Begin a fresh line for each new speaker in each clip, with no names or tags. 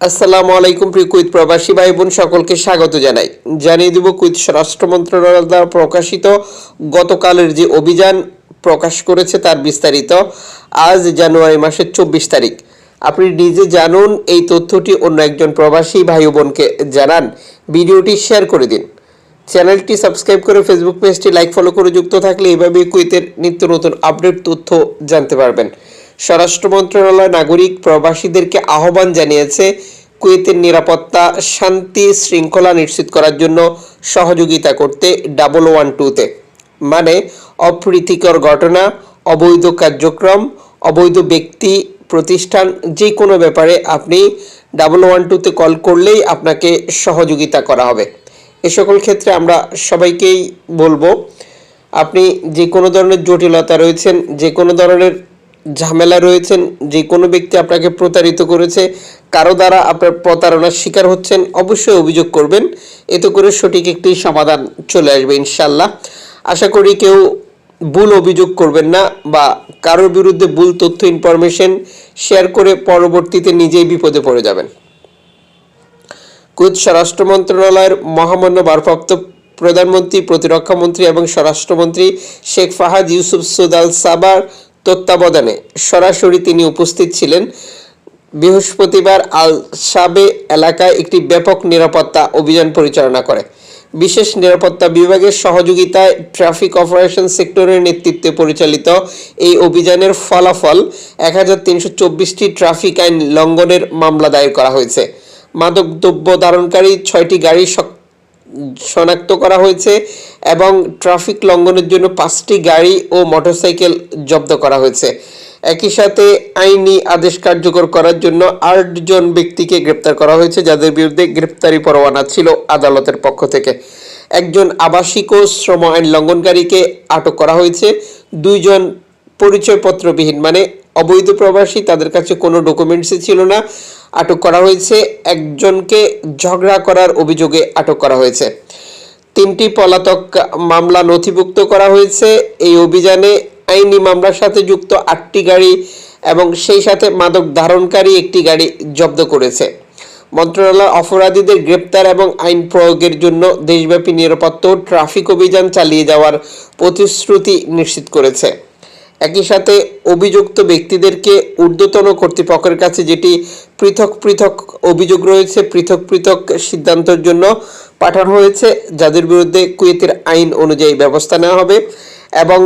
আসসালামু আলাইকুম প্রিয় কুইত প্রবাসী ভাই বোন সকলকে স্বাগত জানাই। জানিয়ে দেব কুইত স্বরাষ্ট্র মন্ত্রণালয় দ্বারা প্রকাশিত গতকালের যে অভিযান প্রকাশ করেছে তার বিস্তারিত আজ জানুয়ারি মাসের চব্বিশ তারিখ। আপনি নিজে জানুন এই তথ্যটি, অন্য একজন প্রবাসী ভাই বোনকে জানান। ভিডিওটি শেয়ার করে দিন। চ্যানেলটি সাবস্ক্রাইব করে ফেসবুক পেজটি লাইক, ফলো করে যুক্ত থাকলে এভাবে কুইতের নিত্য নতুন আপডেট তথ্য জানতে পারবেন। স্বরাষ্ট্র মন্ত্রণালয় নাগরিক প্রবাসীদেরকে আহ্বান জানিয়েছে কুয়েতের নিরাপত্তা, শান্তি শৃঙ্খলা নিশ্চিত করার জন্য সহযোগিতা করতে ডাবল ওয়ান টুতে। মানে অপ্রীতিকর ঘটনা, অবৈধ কার্যক্রম, অবৈধ ব্যক্তি, প্রতিষ্ঠান যে কোনো ব্যাপারে আপনি ডাবল ওয়ান টুতে কল করলেই আপনাকে সহযোগিতা করা হবে। এ সকল ক্ষেত্রে আমরা সবাইকেই বলব, আপনি যে কোনো ধরনের জটিলতা রয়েছেন যে কোনো ধরনের ঝামেলা রয়েছেন যে কোনো ব্যক্তি আপনাকে প্রতারিত করেছে, কারও দ্বারা আপনার প্রতারণার শিকার হচ্ছেন, অবশ্যই অভিযোগ করবেন। এতে করে সঠিক একটি সমাধান চলে আসবে ইনশাল্লাহ আশা করি কেউ ভুল অভিযোগ করবেন না বা কারোর বিরুদ্ধে ভুল তথ্য ইনফরমেশন শেয়ার করে পরবর্তীতে নিজেই বিপদে পড়ে যাবেন। কুয়েত স্বরাষ্ট্র মন্ত্রণালয়ের মহামান্য ভারপ্রাপ্ত প্রধানমন্ত্রী, প্রতিরক্ষা মন্ত্রী এবং স্বরাষ্ট্রমন্ত্রী শেখ ফাহাদ ইউসুফ সুদাল সাবার তত্ত্বাবধানে। সরাসরি তিনি উপস্থিত ছিলেন। বৃহস্পতিবার আল সাবে এলাকায় একটি ব্যাপক নিরাপত্তা অভিযান পরিচালনা করে। বিশেষ নিরাপত্তা বিভাগের সহযোগিতায় ট্রাফিক অপারেশন সেক্টরের নেতৃত্বে পরিচালিত এই অভিযানের ফলাফল এক হাজার তিনশো চব্বিশটি ট্রাফিক আইন লঙ্ঘনের মামলা দায়ের করা হয়েছে। মাদক দ্রব্য ধারণকারী ছয়টি গাড়ি শনাক্ত করা হয়েছে এবং ট্রাফিক লঙ্ঘনের জন্য পাঁচটি গাড়ি ও মোটরসাইকেল জব্দ করা হয়েছে। একই সাথে আইনি আদেশ কার্যকর করার জন্য আটজন ব্যক্তিকে গ্রেপ্তার করা হয়েছে, যাদের বিরুদ্ধে গ্রেপ্তারি পরোয়ানা ছিল আদালতের পক্ষ থেকে। একজন আবাসিক ও শ্রম আইন লঙ্ঘনকারীকে আটক করা হয়েছে। দুইজন পরিচয়পত্রবিহীন মানে অবৈধ প্রবাসী, তাদের কাছে কোনো ডকুমেন্টসই ছিল না। আটক করা হয়েছে একজনকে ঝগড়া করার অভিযোগে আটক করা হয়েছে। তিনটি পলাতক মামলা নথিভুক্ত করা হয়েছে। এই অভিযানে আইনি মামলার সাথে যুক্ত আটটি গাড়ি এবং সেই সাথে মাদক ধারণকারী একটি গাড়ি জব্দ করেছে। মন্ত্রণালয় অপরাধীদের গ্রেপ্তার এবং আইন প্রয়োগের জন্য দেশব্যাপী নিরাপত্তা ট্রাফিক অভিযান চালিয়ে যাওয়ার প্রতিশ্রুতি নিশ্চিত করেছে। একই সাথে অভিযুক্ত ব্যক্তিদেরকে ঊর্ধ্বতন কর্তৃপক্ষের কাছে যেটি পৃথক পৃথক অভিযোগ রয়েছে, পৃথক পৃথক সিদ্ধান্তের জন্য পাঠানো হয়েছে, যাদের বিরুদ্ধে কুয়েতের আইন অনুযায়ী ব্যবস্থা নেওয়া হবে এবং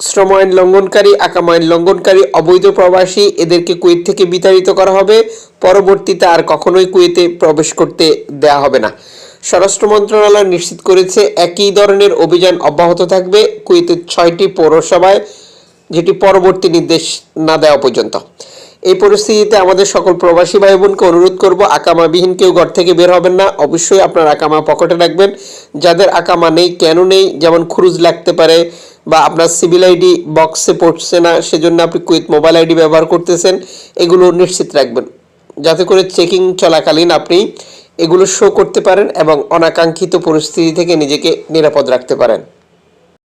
শ্রম আইন লঙ্ঘনকারী, আকাম আইন লঙ্ঘনকারী, অবৈধ প্রবাসী এদেরকে কুয়েত থেকে বিতাড়িত করা হবে। পরবর্তীতে আর কখনোই কুয়েতে প্রবেশ করতে দেয়া হবে না। স্বরাষ্ট্র মন্ত্রণালয় নিশ্চিত করেছে, একই ধরনের অভিযান অব্যাহত থাকবে। কুয়েতের ছয়টি পৌরসভায় যেটি পরবর্তী নির্দেশ না দেওয়া পর্যন্ত। এই পরিস্থিতিতে আমাদের সকল প্রবাসী ভাই বোনকে অনুরোধ করব আকামাবিহীন কেউ ঘর থেকে বের হবেন না। অবশ্যই আপনার আকামা পকেটে রাখবেন। যাদের আকামা নেই কেন নেই, যেমন খুরুজ লাগতে পারে বা আপনার সিভিল আইডি বক্সে পড়ছে না, সেজন্য আপনি কুইথ মোবাইল আইডি ব্যবহার করতেছেন, এগুলো নিশ্চিত রাখবেন। যাতে করে চেকিং চলাকালীন আপনি এগুলো শো করতে পারেন এবং অনাকাঙ্ক্ষিত পরিস্থিতি থেকে নিজেকে নিরাপদ রাখতে পারেন।